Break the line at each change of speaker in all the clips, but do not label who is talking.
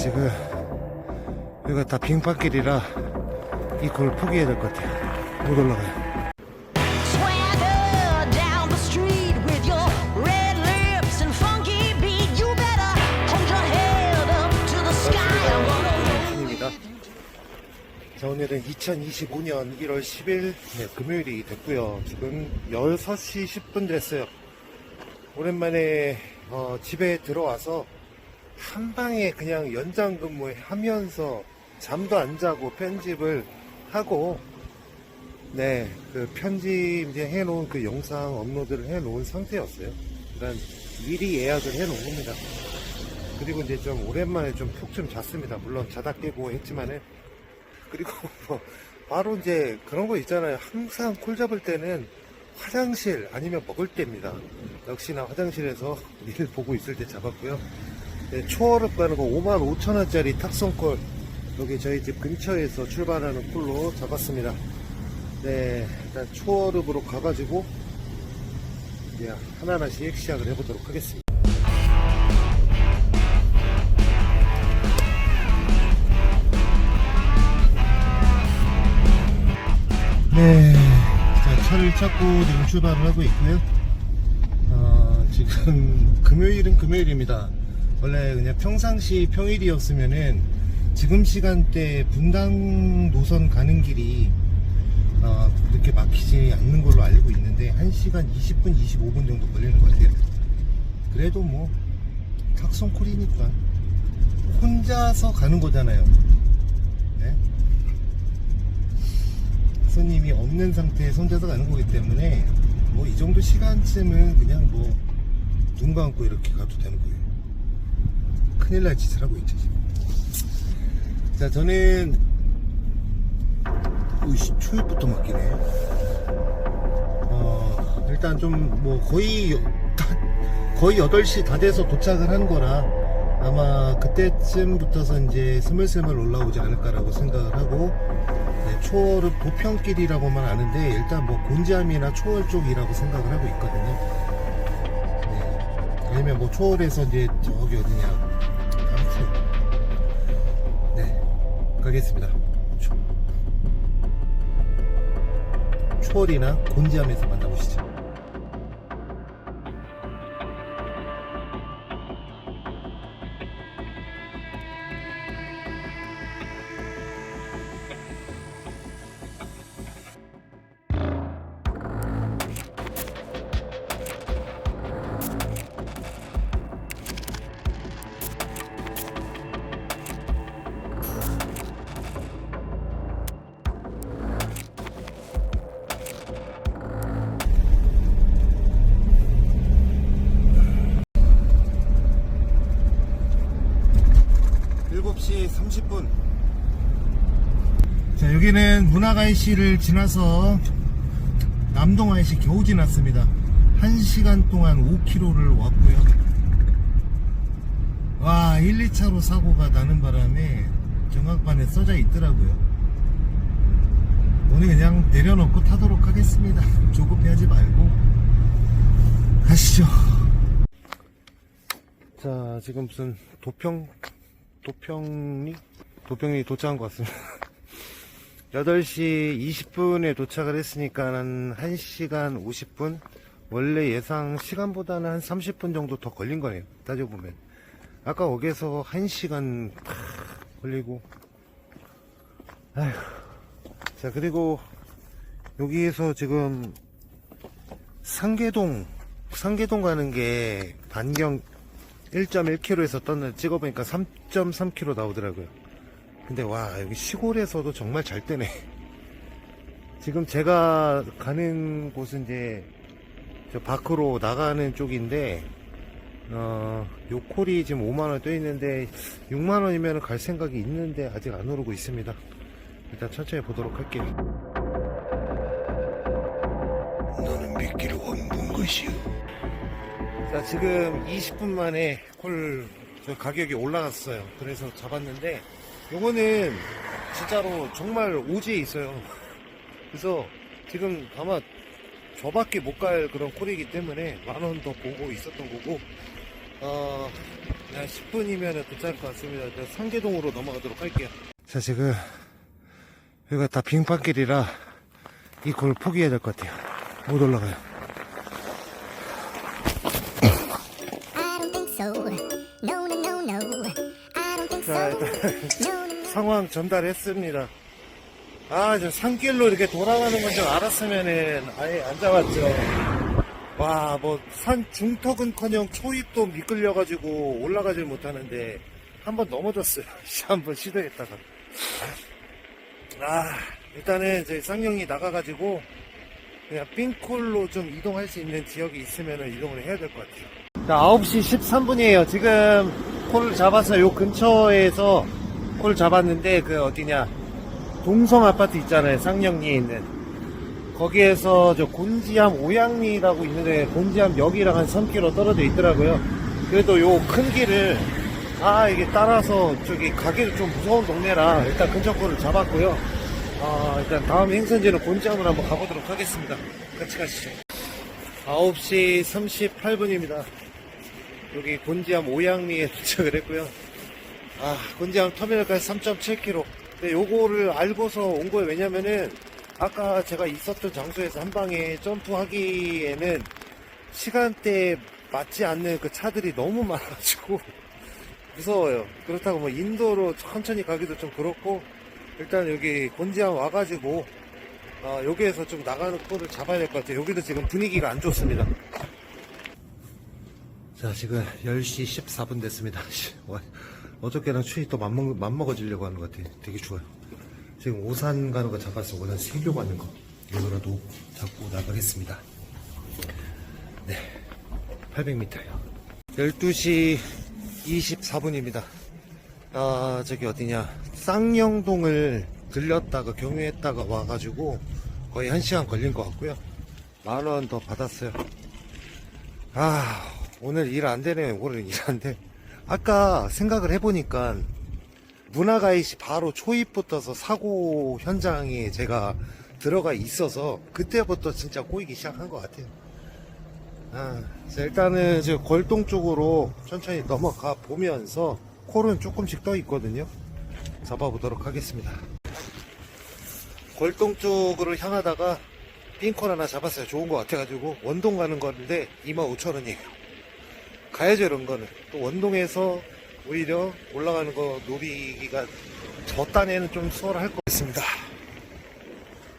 지금 여기가 다 빙판길이라 이굴 포기해야 될 것 같아요. 못 올라가요. 자, 오늘은 2025년 1월 10일 네, 금요일이 됐고요. 지금 6시 10분 됐어요. 오랜만에 어, 집에 들어와서 한 방에 그냥 연장 근무하면서 잠도 안 자고 편집을 하고 네, 그 편집 이제 해놓은 그 영상 업로드를 해놓은 상태였어요. 그러니까 미리 예약을 해놓은 겁니다. 그리고 이제 좀 오랜만에 좀 푹 좀 잤습니다. 물론 자다 깨고 했지만은 그리고 뭐 바로 이제 그런 거 있잖아요. 항상 콜 잡을 때는 화장실 아니면 먹을 때입니다. 역시나 화장실에서 일 보고 있을 때 잡았고요. 네, 초월읍 가는 거 5만 5천 원짜리 탁송콜 여기 저희 집 근처에서 출발하는 콜로 잡았습니다. 네, 일단 초월읍으로 가가지고 이제 하나하나씩 시작을 해보도록 하겠습니다. 네, 자, 차를 찾고 지금 출발을 하고 있고요. 어, 지금 금요일은 금요일입니다. 원래 그냥 평상시 평일이었으면은 지금 시간대 분당 노선 가는 길이 어, 그렇게 막히지 않는 걸로 알고 있는데 1시간 20분, 25분 정도 걸리는 것 같아요. 그래도 뭐 탁송콜이니까 혼자서 가는 거잖아요. 네? 손님이 없는 상태에 손자서 가는 거기 때문에 뭐 이 정도 시간쯤은 그냥 뭐 눈 감고 이렇게 가도 되는 거예요. 큰일 날 짓을 하고 있죠 지금. 자 저는 오이씨 초입부터 맡기네. 어 일단 좀 뭐 거의 거의 8시 다 돼서 도착을 한 거라 아마 그때쯤부터서 이제 스물스물 올라오지 않을까라고 생각을 하고 네, 초월은 보평길이라고만 아는데 일단 뭐 곤지암이나 초월 쪽이라고 생각을 하고 있거든요. 네. 아니면 뭐 초월에서 이제 저기 어디냐 가겠습니다. 초, 초월이나 곤지암에서 만나보시죠. 여기는 문화가이시를 지나서 남동아이시 겨우 지났습니다. 1시간 동안 5km를 왔고요. 와, 1, 2차로 사고가 나는 바람에 경각반에 써져 있더라고요. 오늘 그냥 내려놓고 타도록 하겠습니다. 조급해하지 말고 가시죠. 자, 지금 무슨 도평, 도평리? 도평리 도착한 것 같습니다. 8시 20분에 도착을 했으니까 한 1시간 50분? 원래 예상 시간보다는 한 30분 정도 더 걸린 거네요. 따져보면. 아까 거기서 1시간 탁 걸리고. 아휴. 자, 그리고 여기에서 지금 상계동, 상계동 가는 게 반경 1.1km에서 떴는 찍어보니까 3.3km 나오더라고요. 근데 와 여기 시골에서도 정말 잘 뜨네. 지금 제가 가는 곳은 이제 저 밖으로 나가는 쪽인데 어, 요 콜이 지금 5만원 떠 있는데 6만원이면 갈 생각이 있는데 아직 안 오르고 있습니다. 일단 천천히 보도록 할게요. 너는 미끼를 얹은 것이오. 자, 지금 20분 만에 콜, 저 가격이 올라갔어요. 그래서 잡았는데, 요거는 진짜로 정말 오지에 있어요. 그래서 지금 아마 저밖에 못 갈 그런 콜이기 때문에 만 원 더 보고 있었던 거고, 어, 네, 10분이면 도착할 것 같습니다. 일단 상계동으로 넘어가도록 할게요. 자, 지금 여기가 다 빙판길이라 이 골 포기해야 될 것 같아요. 못 올라가요. 상황 전달했습니다. 아, 저 산길로 이렇게 돌아가는 건줄 알았으면은 아예 안 잡았죠. 와, 뭐, 산 중턱은 커녕 초입도 미끌려가지고 올라가질 못하는데 한 번 넘어졌어요. 한 번 시도했다가. 아, 일단은 저희 쌍용이 나가가지고 그냥 冰콜로 좀 이동할 수 있는 지역이 있으면 이동을 해야 될 것 같아요. 자, 9시 13분이에요. 지금 콜 잡았어요. 요 근처에서 콜 잡았는데 그 어디냐 동성 아파트 있잖아요. 쌍용리에 있는 거기에서 저 곤지암 오양리라고 있는데 곤지암 역이랑 한 3km 떨어져 있더라고요. 그래도 요 큰 길을 아 이게 따라서 저기 가기도 좀 무서운 동네라 일단 근처 콜을 잡았고요. 아 일단 다음 행선지는 곤지암으로 한번 가보도록 하겠습니다. 같이 가시죠. 9시 38분입니다. 여기 곤지암 오양리에 도착을 했고요. 아, 곤지암 터미널까지 3.7km. 근데 요거를 알고서 온 거예요. 왜냐면은 아까 제가 있었던 장소에서 한 방에 점프하기에는 시간대에 맞지 않는 그 차들이 너무 많아가지고 무서워요. 그렇다고 뭐 인도로 천천히 가기도 좀 그렇고 일단 여기 곤지암 와가지고 아, 여기에서 좀 나가는 꼴을 잡아야 될 것 같아요. 여기도 지금 분위기가 안 좋습니다. 자, 지금 10시 14분 됐습니다. 어저께랑 추위 또 맘먹, 맘먹어지려고 하는 것 같아요. 되게 좋아요. 지금 오산 가는 거 잡았어. 오산 세교 가는 거. 이거라도 잡고 나가겠습니다. 네. 800m요. 12시 24분입니다. 아, 저기 어디냐. 쌍용동을 들렸다가 경유했다가 와가지고 거의 1시간 걸린 것 같고요. 만 원 더 받았어요. 아, 오늘 일 안 되네요. 오늘 일 안 돼. 아까 생각을 해보니까 문화가이시 바로 초입부터서 사고 현장에 제가 들어가 있어서 그때부터 진짜 꼬이기 시작한 것 같아요. 아, 자, 일단은 저 골동 쪽으로 천천히 넘어가 보면서 콜은 조금씩 떠 있거든요. 잡아보도록 하겠습니다. 골동 쪽으로 향하다가 빈콜 하나 잡았어요. 좋은 것 같아가지고 원동 가는 건데 25,000원이에요. 가야죠 이런 거는. 또 원동에서 오히려 올라가는 거 노리기가 저 딴에는 좀 수월할 것 같습니다.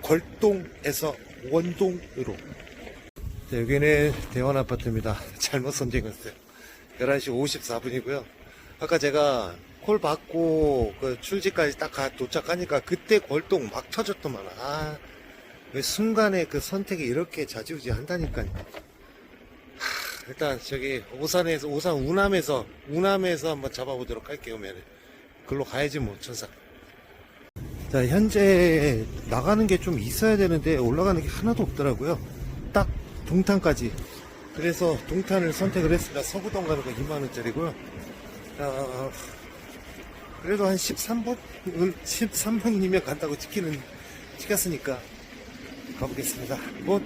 골동에서 원동으로. 자, 여기는 대원 아파트입니다. 잘못 선정했어요. 11시 54분이고요. 아까 제가 콜 받고 그 출지까지 딱 가- 도착하니까 그때 골동 막 터졌더만. 아, 왜 순간에 그 선택이 이렇게 자지우지 한다니까요. 하, 일단 저기 오산에서 오산 우남에서 우남에서 한번 잡아보도록 할게요. 그러면 글로 가야지 뭐 천사. 자 현재 나가는 게 좀 있어야 되는데 올라가는 게 하나도 없더라고요. 딱 동탄까지. 그래서 동탄을 선택을 했습니다. 서구동 가는 거 2만 원짜리고요. 아, 그래도 한 13분? 13분이면 간다고 찍히는, 찍혔으니까 가보겠습니다. 뭐,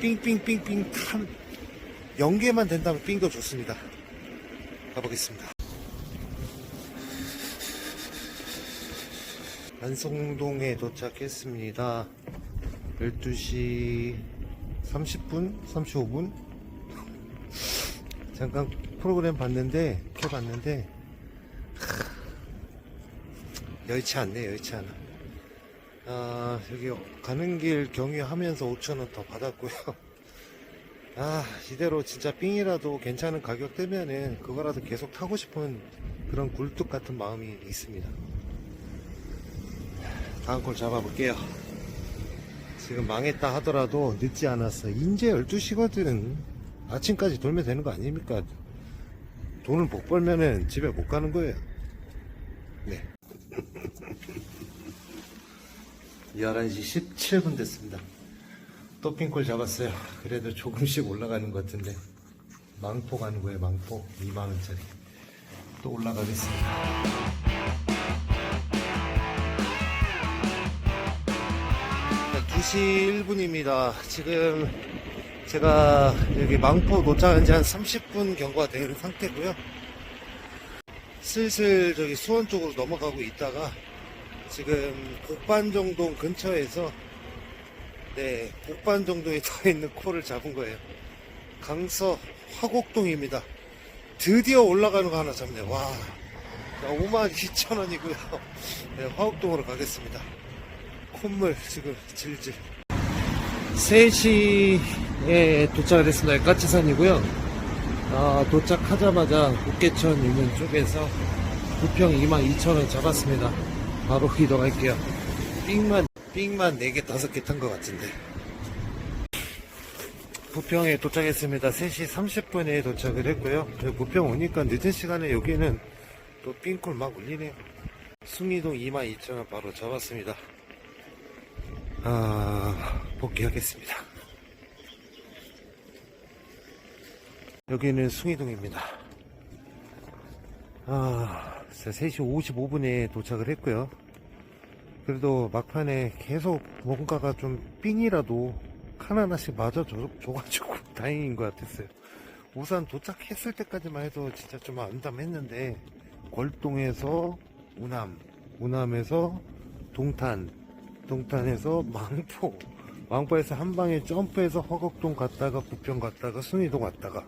삥삥삥삥 탐, 연계만 된다면 삥도 좋습니다. 가보겠습니다. 안성동에 도착했습니다. 12시 30분? 35분? 잠깐 프로그램 봤는데, 켜 봤는데, 여의치 않네, 여의치 않아. 아, 여기 가는 길 경유하면서 5천원 더 받았고요. 아, 이대로 진짜 삥이라도 괜찮은 가격 되면은 그거라도 계속 타고 싶은 그런 굴뚝 같은 마음이 있습니다. 다음 콜 잡아볼게요. 지금 망했다 하더라도 늦지 않았어. 인제 12시거든. 아침까지 돌면 되는 거 아닙니까? 돈을 못 벌면은 집에 못 가는 거예요. 네. 11시 17분 됐습니다. 또 핑콜 잡았어요. 그래도 조금씩 올라가는 것 같은데. 망포 가는 거예요, 망포. 2만 원짜리. 또 올라가겠습니다. 2시 1분입니다. 지금 제가 여기 망포 도착한 지 한 30분 경과가 된 상태고요. 슬슬 저기 수원 쪽으로 넘어가고 있다가 지금 곡반정동 근처에서 네 곡반정동에 더 있는 코를 잡은 거예요. 강서 화곡동입니다. 드디어 올라가는 거 하나 잡네. 와. 5만 2천 원이고요. 네, 화곡동으로 가겠습니다. 콧물 지금 질질. 3시에 도착을 했습니다. 까치산이고요. 아, 도착하자마자 국계천 있는 쪽에서 부평 22,000원 잡았습니다. 바로 이동할게요. 삥만, 삥만 4개, 5개 탄 것 같은데. 부평에 도착했습니다. 3시 30분에 도착을 했고요. 부평 오니까 늦은 시간에 여기는 또 삥콜 막 울리네요. 숭이동 22,000원 바로 잡았습니다. 아, 복귀하겠습니다. 여기는 숭이동입니다. 아, 진짜 3시 55분에 도착을 했고요. 그래도 막판에 계속 뭔가가 좀 삥이라도 칸 하나씩 맞아 줘, 줘가지고 다행인 것 같았어요. 우선 도착했을 때까지만 해도 진짜 좀 암담했는데, 골동에서 우남, 우남에서 동탄, 동탄에서 망포, 망포에서 한 방에 점프해서 허곡동 갔다가 부평 갔다가 순이동 갔다가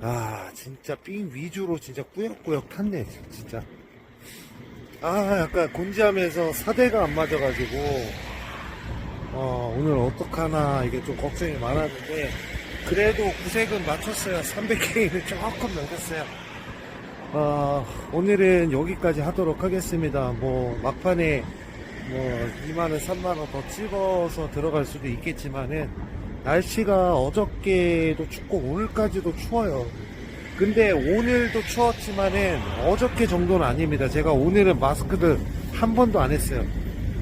아 진짜 삥 위주로 진짜 꾸역꾸역 탔네 진짜 아 약간 곤지암에서 사대가 안 맞아가지고 어 오늘 어떡하나 이게 좀 걱정이 많았는데 그래도 구색은 맞췄어요. 300K는 조금 넘겼어요. 어, 오늘은 여기까지 하도록 하겠습니다. 뭐 막판에 뭐 2만원 3만원 더 찍어서 들어갈 수도 있겠지만은 날씨가 어저께도 춥고 오늘까지도 추워요 근데 오늘도 추웠지만은 어저께 정도는 아닙니다. 제가 오늘은 마스크를 한 번도 안 했어요.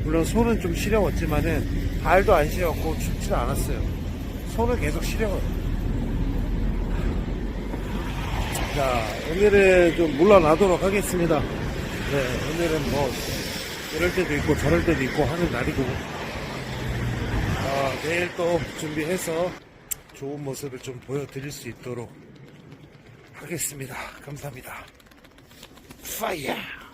물론 손은 좀 시려웠지만은 발도 안 시렸고 춥지도 않았어요. 손은 계속 시려워요. 자 오늘은 좀 물러나도록 하겠습니다. 네 오늘은 뭐 이럴 때도 있고 저럴 때도 있고 하는 날이고. 아, 내일 또 준비해서 좋은 모습을 좀 보여드릴 수 있도록 하겠습니다. 감사합니다. 파이어!